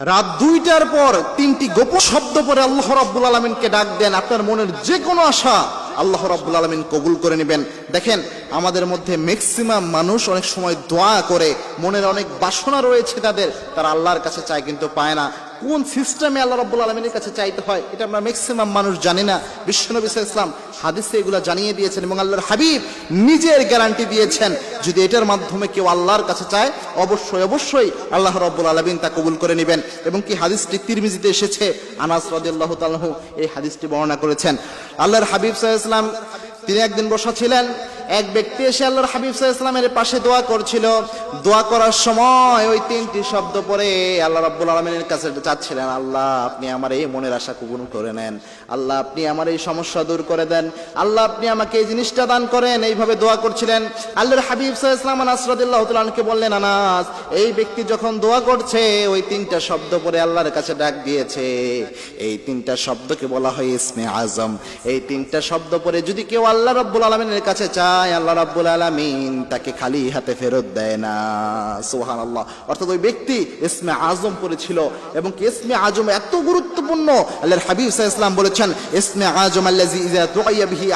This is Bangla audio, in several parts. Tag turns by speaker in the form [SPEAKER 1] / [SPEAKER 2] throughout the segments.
[SPEAKER 1] রাত দুইটার পর তিনটি গোপন শব্দ পরে আল্লাহ রাব্বুল আলমিনকে ডাক দেন। আপনার মনের যে কোনো আশা আল্লাহ রাব্বুল আলমিন কবুল করে নেবেন। দেখেন, আমাদের মধ্যে ম্যাক্সিমাম মানুষ অনেক সময় দোয়া করে, মনের অনেক বাসনা রয়েছে তাদের, তারা আল্লাহর কাছে চায় কিন্তু পায় না। কোন সিস্টেমে আল্লাহ রাব্বুল আলমিনের কাছে চাইতে হয়, এটা আমরা ম্যাক্সিমাম মানুষ জানি না। বিশ্বনবী ইসলাম হাদিসে এগুলো জানিয়ে দিয়েছেন এবং আল্লাহর হাবিব নিজের গ্যারান্টি দিয়েছেন, যদি এটার মাধ্যমে কেউ আল্লাহর কাছে চায়, অবশ্যই অবশ্যই আল্লাহ রব্বুল আলমিন তা কবুল করে নেবেন। এবং কি হাদিসটি তিরমিজিতে এসেছে, আনাস রাদিয়াল্লাহু তাআলাহু এই হাদিসটি বর্ণনা করেছেন। আল্লাহর হাবিব আলাইহি ইসলাম তিনি একদিন বসা ছিলেন এক ব্যক্তি এসে আল্লাহর হাবিব ইসলামের পাশে দোয়া করছিল। দোয়া করার সময় ওই তিনটি শব্দ পরে আল্লাহ রাব্বুল আলমিনের কাছে চাচ্ছিলেন, আল্লাহ, আপনি আমার এই মনের আশা কবুল করে নেন। আল্লাহ, আপনি আমার এই সমস্যা দূর করে দেন। আল্লাহ, আপনি আমাকে এই জিনিসটা দান করেন। এইভাবে দোয়া করছিলেন। আল্লাহর হাবিব ইসলাম আনাস রাদিয়াল্লাহু তাআলাকে বললেন, আনাস, এই ব্যক্তি যখন দোয়া করছে, ওই তিনটা শব্দ পরে আল্লাহর কাছে ডাক দিয়েছে। এই তিনটা শব্দকে বলা হয় ইসমে আজম। এই তিনটা শব্দ পরে যদি কেউ আল্লাহ রাব্বুল আলামিনের কাছে চায় আল্লাহ রাব্বুল আলামিন তাকে খালি হাতে ফেরত দেয় না। সুবহানাল্লাহ। অর্থাৎ ওই ব্যক্তি ইসমে আজম পড়েছিল এবং ইসমে আজম এত গুরুত্বপূর্ণ? আল্লাহর হাবিব সাহ ইসলাম বলেছেন, ইসমে আজম আল্লাহ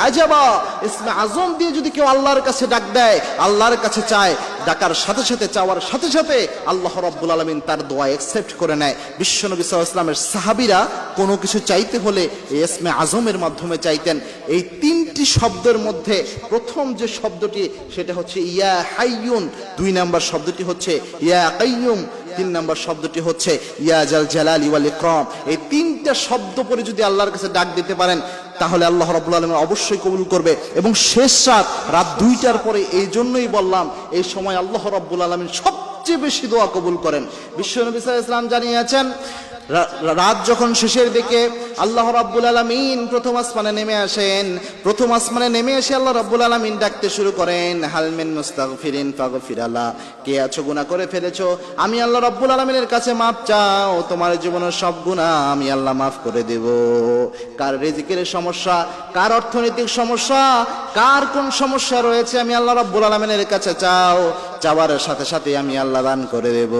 [SPEAKER 1] আজাবা। ইসমে আজম দিয়ে যদি কেউ আল্লাহর কাছে ডাক দেয়, আল্লাহর কাছে চায় ডাকার সাথে সাথে, চাওয়ার সাথে সাথে আল্লাহ রাব্বুল আলামিন তার দোয়া অ্যাকসেপ্ট করে নেয়। বিশ্বনবী ইসলামের সাহাবীরা কোনো কিছু চাইতে হলে এই ইসমে আজমের মাধ্যমে চাইতেন। এই তিনটি শব্দের মধ্যে প্রথম যে শব্দটি, সেটা হচ্ছে ইয়া হাইয়ুন। দুই নাম্বার শব্দটি হচ্ছে ইয়া কাইয়ুম। তিন নম্বর শব্দটি হচ্ছে ইয়া জাল জালাল ওয়াল ইকরাম। এই তিনটা শব্দ পরে যদি আল্লাহর কাছে ডাক দিতে পারেন তাহলে আল্লাহ রবুল আলম অবশ্যই কবুল করবে। এবং শেষ রাত রাত দুইটার পরে এই জন্যই বললাম, এই সময় আল্লাহ রব্বুল আলামিন সবচেয়ে বেশি দোয়া কবুল করেন। বিশ্ব নবী ইসলাম জানিয়েছেন রাত যখন শেষের দিকে আল্লাহ রাব্বুল আলামিন প্রথম আসমানে নেমে আসেন। প্রথম আসমানে নেমে এসে আল্লাহ রাব্বুল আলামিন ডাকতে শুরু করেন হালমিন মুস্তাগফিরিন ফাগফিরালা। কে আছো গুনাহ করে ফেলেছো? আমি আল্লাহ রাব্বুল আলামিনের কাছে মাপ চাও। তোমার জীবনের সব গুনাহ আমি আল্লাহ মাফ করে দেব। কার রিজিকের সমস্যা? কার অর্থনৈতিক সমস্যা? কার কোন সমস্যা রয়েছে আমি আল্লাহ রাব্বুল আলামিনের কাছে চাও? চাওয়ার সাথে সাথে আমি আল্লাহ দান করে দেব।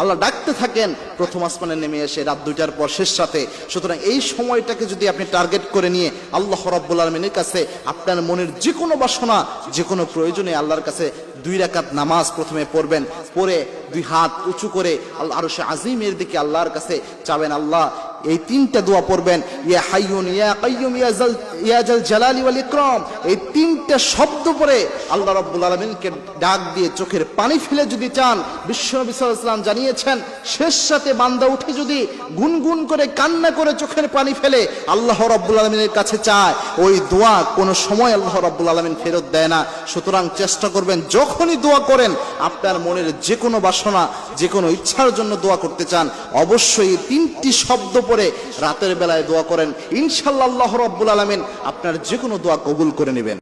[SPEAKER 1] আল্লাহ ডাকতে থাকেন, প্রথম আসমানে নেমে এসে রাত দুইটার পর শেষ রাতে। সুতরাং এই সময়টাকে যদি আপনি টার্গেট করে নিয়ে আল্লাহ রব্বুল আলমিনের কাছে আপনার মনের যে কোনো বাসনা যে কোনো প্রয়োজনে আল্লাহর কাছে দুই রাকাত নামাজ প্রথমে পড়বেন, পরে দুই হাত উঁচু করে আল্লাহ আরও সে আজিমের দিকে আল্লাহর কাছে চাবেন, আল্লাহ এই তিনটা দোয়া পড়বেন, ইয়া হাইয়ুন, ইয়া কাইয়ুম, ইয়া জাল ইয়া জাল জালালি ওয়াল ইকরাম। এই তিনটা শব্দ পরে আল্লাহ রাব্বুল আলামিনকে ডাক দিয়ে চোখের পানি ফেলে যদি চান বিশ্বনবী সাল্লাল্লাহু আলাইহি জানিয়েছেন, শেষ সাথে বান্দা উঠে যদি গুনগুন করে, কান্না করে চোখের পানি ফেলে, আল্লাহ রাব্বুল আলামিনের কাছে চায়, ওই দোয়া কোনো সময় আল্লাহ রাব্বুল আলামিন ফেরত দেয় না। সুতরাং চেষ্টা করবেন, যখনই দোয়া করেন, আপনার মনের যে কোনো বাসনা যে কোনো ইচ্ছার জন্য দোয়া করতে চান, অবশ্যই তিনটি শব্দ পরে রাতের বেলায় দোয়া করেন। ইনশাল্লাহ রব্বুল আলমিন আপনার যে কোনো দোয়া কবুল করে নেবেন।